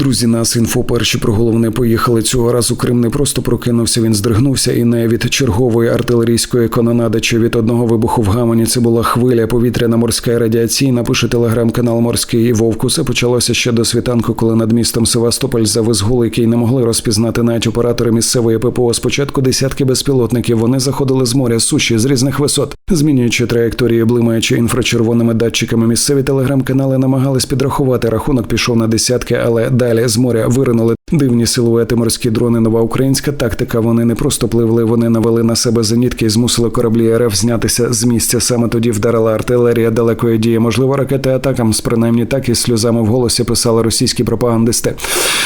Друзі, нас інфо перші про головне поїхали цього разу. Крим не просто прокинувся, він здригнувся, і не від чергової артилерійської канонади чи від одного вибуху в гамані. Це була хвиля повітряна морська радіаційна. Пише телеграм-канал Морський Вовк. Усе почалося ще до світанку, коли над містом Севастополь завис гул, який не могли розпізнати навіть оператори місцевої ППО. Спочатку десятки безпілотників. Вони заходили з моря суші з різних висот, змінюючи траєкторії, блимаючи інфрачервоними датчиками. Місцеві телеграм-канали намагались підрахувати. Рахунок пішов на десятки, але далі з моря виринули дивні силуети морські дрони. Нова українська тактика. Вони не просто пливли, вони навели на себе зенітки і змусили кораблі РФ знятися з місця. Саме тоді вдарила артилерія далекої дії. Можливо, ракети атакам з принаймні так із сльозами в голосі писали російські пропагандисти.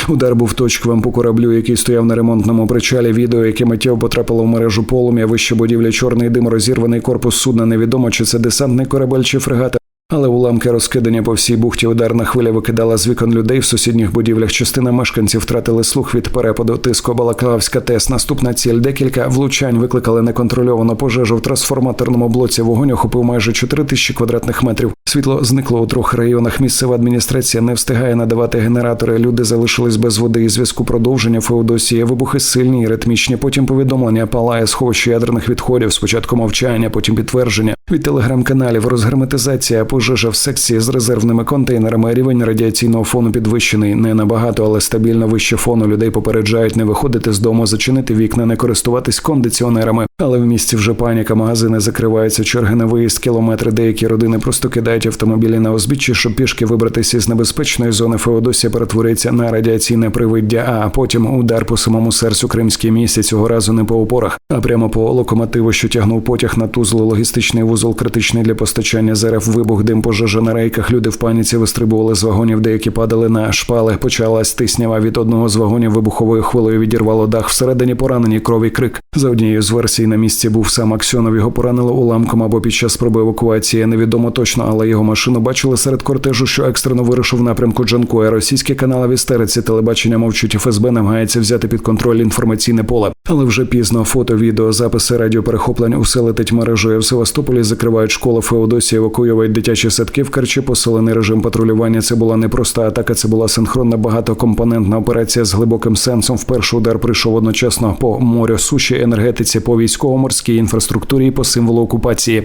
Удар був точковим по кораблю, який стояв на ремонтному причалі. Відео, яке миттєво потрапило в мережу полум'я. Вище будівлі чорний дим, розірваний корпус судна. Невідомо чи це десантний корабель чи фрегат. Але уламки розкидані по всій бухті ударна хвиля викидала з вікон людей в сусідніх будівлях. Частина мешканців втратили слух від перепаду. Тиско Балаклавська ТЕС. Наступна ціль. Декілька влучань викликали неконтрольовану пожежу в трансформаторному блоці. Вогонь охопив майже 4 тисячі квадратних метрів. Світло зникло у трьох районах. Місцева адміністрація не встигає надавати генератори. Люди залишились без води і зв'язку продовження Феодосії. Вибухи сильні і ритмічні. Потім повідомлення палає сховище ядерних відходів. Спочатку мовчання, потім підтвердження від телеграм-каналів. Розгерметизація пожежа в секції з резервними контейнерами. Рівень радіаційного фону підвищений не набагато, але стабільно вище фону. Людей попереджають не виходити з дому, зачинити вікна, не користуватись кондиціонерами. Але в місті вже паніка. Магазини закриваються. Черги на виїзд кілометри. Деякі родини просто кидають автомобілі на узбіччі, щоб пішки вибратися із небезпечної зони. Феодосія перетвориться на радіаційне привиддя. А потім удар по самому серцю кримській місті. Цього разу не по опорах, а прямо по локомотиву, що тягнув потяг на тузлу. Логістичний вузол критичний для постачання ЗРФ. Вибух дим пожежа на рейках. Люди в паніці вистрибували з вагонів, деякі падали на шпали. Почалась тиснява від одного з вагонів вибуховою хвилею відірвало дах. Всередині поранені крові крик. За однією з версій на місці був сам Аксьонов. Його поранили уламком або під час спроби евакуації. Невідомо точно, але його машину бачили серед кортежу, що екстрено вирушив напрямку Джанкоя. Російські канали в істериці телебачення мовчуть. ФСБ намагається взяти під контроль інформаційне поле. Але вже пізно фото, відео, записи радіоперехоплень усе летить мережею. В Севастополі закривають школи Феодосії, евакуюють дитячі садки в Керчі, посилений режим патрулювання. Це була не проста атака, це була синхронна багатокомпонентна операція з глибоким сенсом. В перший удар прийшов одночасно по морю, суші, енергетиці, по військово-морській інфраструктурі по символу окупації.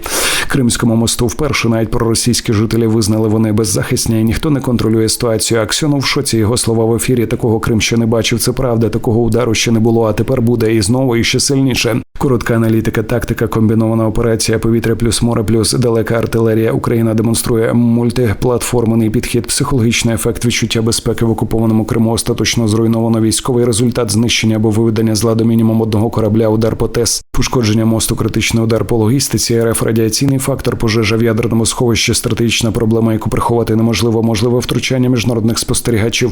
Кримському мосту вперше навіть проросійські жителі визнали вони беззахисні, і ніхто не контролює ситуацію. Аксьонов в шоці його слова в ефірі. Такого Крим ще не бачив. Це правда. Такого удару ще не було. А тепер буде і знову і ще сильніше. Коротка аналітика, тактика, комбінована операція, повітря плюс море, плюс далека артилерія. Україна демонструє мультиплатформений підхід, психологічний ефект відчуття безпеки в окупованому Криму. Остаточно зруйновано військовий результат знищення або виведення з ладу мінімум одного корабля. Удар по ТЕС, пошкодження мосту, критичний удар по логістиці, РФ радіаційний фактор, пожежа в ядерному сховищі, стратегічна проблема, яку приховати неможливо, можливе втручання міжнародних спостерігачів.